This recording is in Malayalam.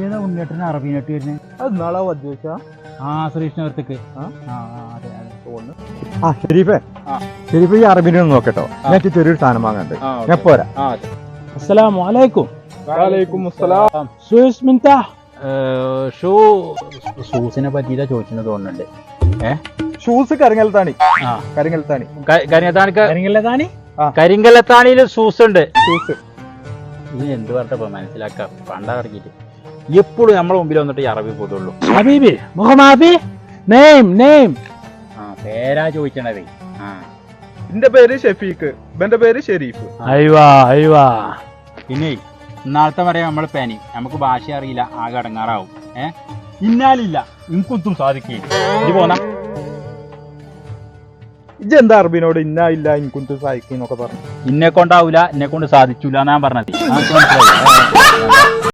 ഏതാ ഉണ്ണിയേട്ടന് അറബീനായിട്ട് വരുന്നത് അത് നാളെ അധ്യക്ഷ ആ ശ്രീകൃഷ്ണവർത്തേക്ക് ആ? അതെ അതെ. തോന്നുന്നു ആ ഷെരീഫേ. ആ. ഷെരീഫ് ഈ അറബിനെ ഒന്ന് നോക്കട്ടോ. ഞാൻ ചെറിയൊരു സാധനം വാങ്ങാണ്ട് ഞാൻ പോരാ. അസ്സലാമു അലൈക്കും. വലൈക്കും അസ്സലാം. സൂസ് മിൻത. ഷൂ ഷൂസിനെ പറ്റിയില്ല ചോദിച്ചെന്ന് തോന്നുന്നുണ്ട്. ഷൂസ് കരിങ്ങലത്താണി ആ. കരിങ്ങൽത്താണി കരിങ്കത്താണിക്ക് കരിങ്കല്ലതാണി കരിങ്കലത്താണിയിൽ ഷൂസ് ഉണ്ട് ഷൂസ്. ഇത് എന്ത് പറഞ്ഞപ്പോ മനസ്സിലാക്കാം? പണ്ടിറങ്ങിയിട്ട് എപ്പോഴും നമ്മളെ മുമ്പിൽ വന്നിട്ട് ഈ അറബി പോതുള്ളൂ. ഹബീബി മുഹമ്മദി നെയിം നെയിം ആ പേരാ ചോദിക്കണത്. ആ. എന്റെ പേര് ഷെഫീഖ് എന്റെ പേര് ഷെരീഫ്. അയ്വാ അയ്വാ. പിന്നെ ഇന്നാളത്തെ വരെ നമ്മൾ പേനി. നമുക്ക് ഭാഷ അറിയില്ല ആകെ അടങ്ങാറാവും. ഏ? ഇന്നാലില്ല എനിക്കൊന്നും സാധിക്കില്ല ഇത് പോന്ന. ഇജ്ജ് എന്താ അറബിനോട് ഇന്ന ഇല്ല സാധിക്കും എന്നൊക്കെ പറഞ്ഞു? ഇന്നെ കൊണ്ടാവൂല എന്നെ കൊണ്ട് സാധിച്ചൂല എന്നാ പറഞ്ഞത്